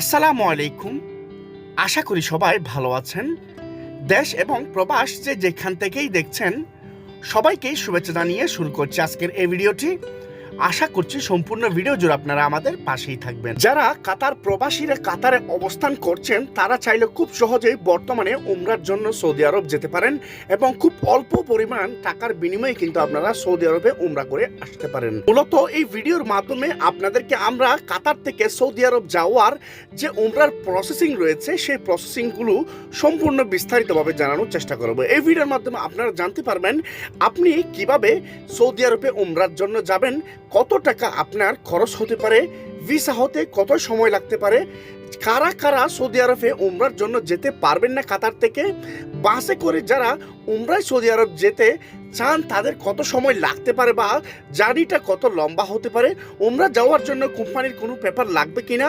আসসালামু আলাইকুম। আশা করি সবাই ভালো আছেন। দেশ এবং প্রবাস যে যেখান থেকেই দেখছেন সবাইকেই শুভেচ্ছা জানিয়ে শুরু করছি আজকের এই ভিডিওটি। আশা করছি সম্পূর্ণ ভিডিও জুড়ে আপনারা আমাদের পাশেই থাকবেন। যারা কাতার প্রবাসীরা কাতারে অবস্থান করছেন, তারা চাইলে খুব সহজেই বর্তমানে উমরার জন্য সৌদি আরব যেতে পারেন এবং খুব অল্প পরিমাণ টাকার বিনিময়ে কিন্তু আপনারা সৌদি আরবে উমরা করে আসতে পারেন। মূলত এই ভিডিওর মাধ্যমে আপনাদেরকে আমরা কাতার থেকে সৌদি আরব যাওয়ার যে উমরার প্রসেসিং রয়েছে, সেই প্রসেসিংগুলো সম্পূর্ণ বিস্তারিতভাবে জানানোর চেষ্টা করব। এই ভিডিওর মাধ্যমে আপনারা জানতে পারবেন, আপনি কীভাবে সৌদি আরবে উমরার জন্য যাবেন কত টাকা আপনার খরচ হতে পারে? ভিসা হতে কত সময় লাগতে পারে? কারা কারা সৌদি আরবে উমরার জন্য যেতে পারবেন না কাতার থেকে? বাসে করে যারা উমরায় সৌদি আরব যেতে চান, তাদের কত সময় লাগতে পারে বা জার্নিটা কত লম্বা হতে পারে? উমরা যাওয়ার জন্য কোম্পানির কোনো পেপার লাগবে কিনা?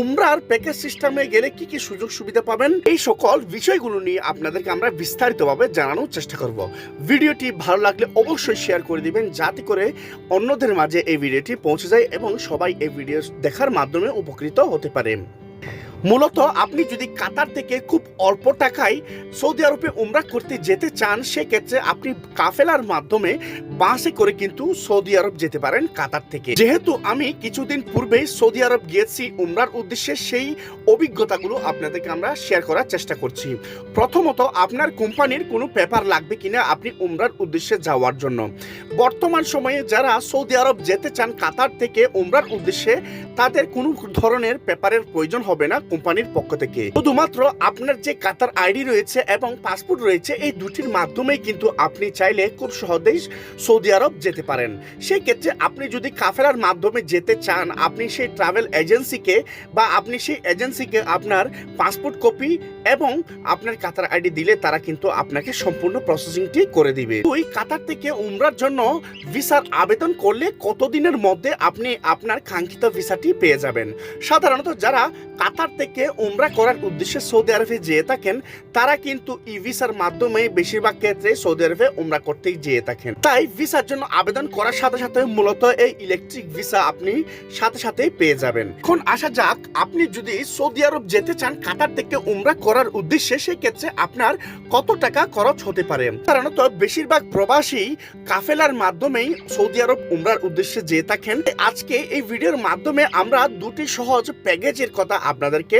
উমরার প্যাকেজ সিস্টেমে গেলে কি কি সুযোগ সুবিধা পাবেন? এই সকল বিষয়গুলো নিয়ে আপনাদেরকে আমরা বিস্তারিতভাবে জানানোর চেষ্টা করব। ভিডিওটি ভালো লাগলে অবশ্যই শেয়ার করে দিবেন যাতে করে অন্যদের মাঝে এই ভিডিওটি পৌঁছে যায় এবং সবাই এই ভিডিও দেখার মাধ্যমে উপকৃত হতে পারে। মূলত আপনি যদি কাতার থেকে খুব অল্প টাকায় সৌদি আরবে উমরা করতে যেতে চান, সেক্ষেত্রে আপনি কাফেলার মাধ্যমে বাসে করে কিন্তু সৌদি আরব যেতে পারেন কাতার থেকে। যেহেতু আমি কিছুদিন পূর্বে সৌদি আরব গিয়েছি উমরার উদ্দেশ্যে, সেই অভিজ্ঞতাগুলো আপনাদেরকে আমরা শেয়ার করার চেষ্টা করছি। প্রথমত, আপনার কোম্পানির কোনো পেপার লাগবে কিনা আপনি উমরার উদ্দেশ্যে যাওয়ার জন্য। বর্তমান সময়ে যারা সৌদি আরব যেতে চান, কাতার থেকে উমরার উদ্দেশ্যে তাদের কোনো ধরনের পেপারের প্রয়োজন হবে না। কোম্পানির পক্ষ থেকে। শুধুমাত্র আপনার যে কাতার আইডি রয়েছে এবং পাসপোর্ট রয়েছে, এই দুটির মাধ্যমেই কিন্তু আপনি চাইলে খুব সহজেই সৌদি আরব যেতে পারেন। সেই ক্ষেত্রে আপনি যদি কাফেলার মাধ্যমে যেতে চান, আপনি সেই ট্রাভেল এজেন্সিকে বা আপনি সেই এজেন্সিকে আপনার পাসপোর্ট কপি এবং আপনার কাতার আইডি দিলে তারা কিন্তু আপনাকে সম্পূর্ণ প্রসেসিংটি করে দিবে। ওই কাতার থেকে উমরার জন্য ভিসার আবেদন করলে কতদিনের মধ্যে আপনি আপনার কাঙ্ক্ষিত ভিসাটি পেয়ে যাবেন? সাধারণত যারা কাতার থেকে উমরা করার উদ্দেশ্যে সৌদি আরবে যেয়ে থাকেন, তারা কিন্তু ই ভিসার মাধ্যমে বেশিরভাগ ক্ষেত্রে সৌদি আরবে উমরা করতেই যেয়ে থাকেন। তাই ভিসার জন্য আবেদন করার সাথে সাথে মূলত এই ইলেকট্রিক ভিসা আপনি সাথে সাথেই পেয়ে যাবেন। এখন আসা যাক, আপনি যদি সৌদি আরব যেতে চান, কাতার থেকে উমরা করার উদ্দেশ্যে সেক্ষেত্রে আপনার কত টাকা খরচ হতে পারে? সাধারণত বেশিরভাগ প্রবাসী কাফেলার মাধ্যমেই সৌদি আরব উমরার উদ্দেশ্যে যেয়ে থাকেন। আজকে এই ভিডিওর মাধ্যমে আমরা দুটি সহজ প্যাকেজের কথা আপনাদেরকে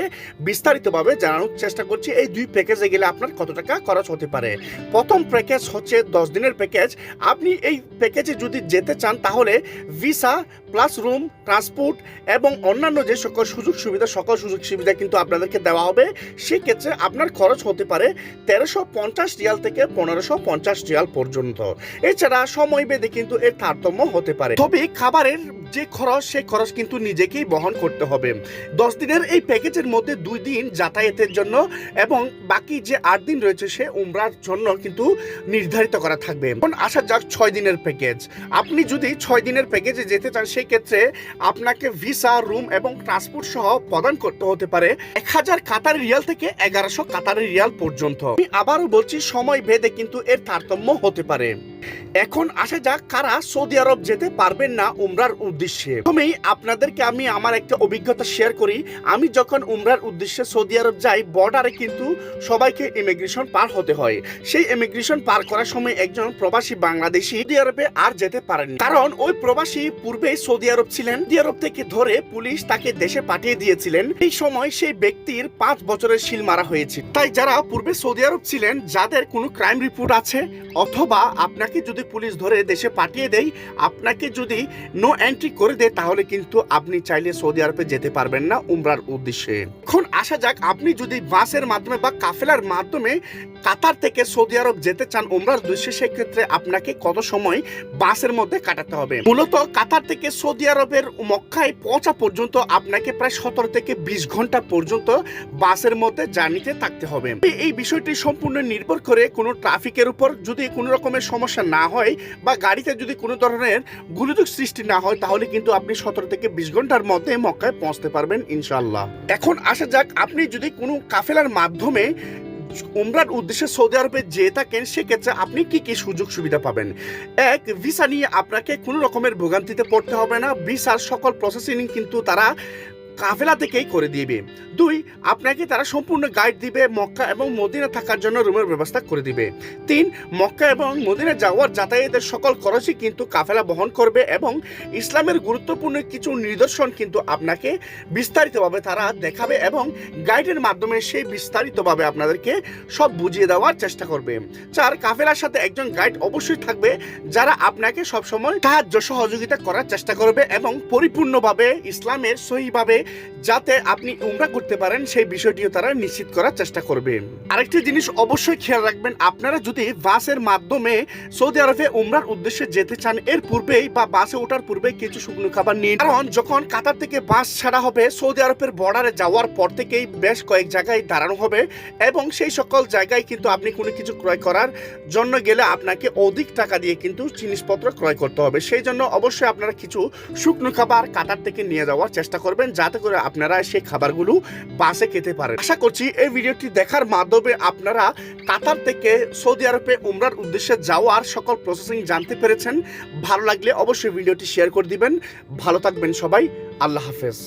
বিস্তারিতভাবে জানানোর চেষ্টা করছি। এই দুই প্যাকেজে গেলে আপনার কত টাকা খরচ হতে পারে? প্রথম প্যাকেজ হচ্ছে দশ দিনের প্যাকেজ আপনি এই প্যাকেজে যদি যেতে চান, তাহলে ভিসা প্লাস রুম ট্রান্সপোর্ট এবং অন্যান্য যে সকল সুযোগ সুবিধা, সকল সুযোগ সুবিধা কিন্তু আপনাদেরকে দেওয়া হবে, সেক্ষেত্রে আপনার খরচ হতে পারে তেরোশো পঞ্চাশ রিয়াল থেকে পনেরোশো পঞ্চাশ রিয়াল পর্যন্ত। এছাড়া সময় বেঁধে কিন্তু এর তারতম্য হতে পারে। তবে খাবারের যে খরচ, সেই খরচ কিন্তু নিজেকেই বহন করতে হবে। দশ দিনের এই প্যাকেজের মধ্যে দুই দিন যাতায়াতের জন্য এবং বাকি যে আট দিন রয়েছে, সে উমরার জন্য কিন্তু নির্ধারিত করা থাকবে। এখন আসা যাক ছয় দিনের প্যাকেজ। আপনি যদি ছয় দিনের প্যাকেজে যেতে চান সেই ক্ষেত্রে আপনাকে ভিসা, রুম এবং ট্রান্সপোর্ট সহ প্রদান করতে হতে পারে এক হাজার কাতার রিয়াল থেকে এগারোশো কাতার রিয়াল পর্যন্ত। আমি আবারও বলছি, সময় ভেদে কিন্তু এর তারতম্য হতে পারে। এখন আসা যাক কারা সৌদি আরব যেতে পারবেন না উমরার উদ্দেশ্যে। প্রথমেই আপনাদেরকে আমি আমার একটা অভিজ্ঞতা শেয়ার করি। আমি যখন উমরার উদ্দেশ্যে সৌদি আরব যাই বর্ডারে কিন্তু সবাইকে ইমিগ্রেশন পার হতে হয়। সেই ইমিগ্রেশন পার করার সময় একজন প্রবাসী বাংলাদেশি সৌদি আরবে আর যেতে পারেনি কারণ ওই প্রবাসী পূর্বে সৌদি আরব ছিলেন। সৌদি আরব থেকে ধরে পুলিশ তাকে দেশে পাঠিয়ে দিয়েছিলেন। এই সময় সেই ব্যক্তির পাঁচ বছরের শিল মারা হয়েছে। তাই যারা পূর্বে সৌদি আরব ছিলেন, যাদের কোনো ক্রাইম রিপোর্ট আছে, অথবা আপনাকে যদি পুলিশ ধরে দেশে পাঠিয়ে দেয়, আপনাকে যদি নো এন্ট্রি করে দেয়, তাহলে কিন্তু আপনি চাইলে সৌদি আরবে যেতে পারবেন না উমরার উদ্দেশ্যে। এখন আসা যাক, আপনি যদি বাসের মাধ্যমে বা কাফেলার মাধ্যমে কাতার থেকে সৌদি আরব যেতে চান উমরার উদ্দেশ্যে, সেক্ষেত্রে আপনাকে কত সময় বাসের মধ্যে কাটাতে হবে? মূলত কাতার থেকে সৌদি আরবের মক্কায় পৌঁছা পর্যন্ত আপনাকে প্রায় সতেরো থেকে বিশ ঘণ্টা পর্যন্ত বাসের মধ্যে জার্নিতে থাকতে হবে। এই বিষয়টি সম্পূর্ণ নির্ভর করে কোনো ট্রাফিকের উপর, যদি কোনো রকমের সমস্যা না হয় বা গাড়িতে যদি কোনো ধরনের গুরুযোগ সৃষ্টি না হয়, তাহলে কিন্তু আপনি সতেরো থেকে বিশ ঘণ্টার মধ্যে মক্কায় পৌঁছতে পারবেন ইনশাল্লাহ এখন আসা যাক, আপনি যদি কোনো কাফেলার মাধ্যমে উমরার উদ্দেশ্যে সৌদি আরবে যেয়ে থাকেন, সেক্ষেত্রে আপনি কি কি সুযোগ সুবিধা পাবেন? এক, ভিসা নিয়ে আপনাকে কোনো রকমের ভোগান্তিতে পড়তে হবে না। ভিসার সকল প্রসেসিং কিন্তু তারা কাফেলা থেকেই করে দিবে। দুই, আপনাকে তারা সম্পূর্ণ গাইড দিবে মক্কা এবং মদিনা থাকার জন্য রুমের ব্যবস্থা করে দিবে। তিন, মক্কা এবং মদিনা যাওয়ার যাতায়াতের সকল খরচই কিন্তু কাফেলা বহন করবে এবং ইসলামের গুরুত্বপূর্ণ কিছু নিদর্শন কিন্তু আপনাকে বিস্তারিতভাবে তারা দেখাবে এবং গাইডের মাধ্যমে সেই বিস্তারিতভাবে আপনাদেরকে সব বুঝিয়ে দেওয়ার চেষ্টা করবে। চার, কাফেলার সাথে একজন গাইড অবশ্যই থাকবে যারা আপনাকে সবসময় সাহায্য সহযোগিতা করার চেষ্টা করবে এবং পরিপূর্ণভাবে ইসলামের সহিভাবে যাতে আপনি উমরা করতে পারেন, সেই বিষয়টিও তারা নিশ্চিত করার চেষ্টা করবে। আরেকটি জিনিস অবশ্যই খেয়াল রাখবেন, আপনারা যদি বাসের মাধ্যমে সৌদি আরবে উমরার উদ্দেশ্যে যেতে চান, এর পূর্বেই বা বাসে ওঠার পূর্বে কিছু শুকনো খাবার নিন কারণ যখন কাতার থেকে বাস ছাড়া হবে, সৌদি আরবের বর্ডারে যাওয়ার পর থেকেই বেশ কয়েক জায়গায় দাঁড়ানো হবে এবং সেই সকল জায়গায় কিন্তু আপনি কোনো কিছু ক্রয় করার জন্য গেলে আপনাকে অধিক টাকা দিয়ে কিন্তু জিনিসপত্র ক্রয় করতে হবে। সেই জন্য অবশ্যই আপনারা কিছু শুকনো খাবার কাতার থেকে নিয়ে যাওয়ার চেষ্টা করবেন যাতে করে আপনারা সেই খাবারগুলো বাসে খেতে পারেন। আশা করছি এই ভিডিওটি দেখার মাধ্যমে আপনারা কাতার থেকে সৌদি আরবে উমরার উদ্দেশ্যে যাওয়ার সকল প্রসেসিং জানতে পেরেছেন। ভালো লাগলে অবশ্যই ভিডিওটি শেয়ার করে দিবেন। ভালো থাকবেন সবাই। আল্লাহ হাফেজ।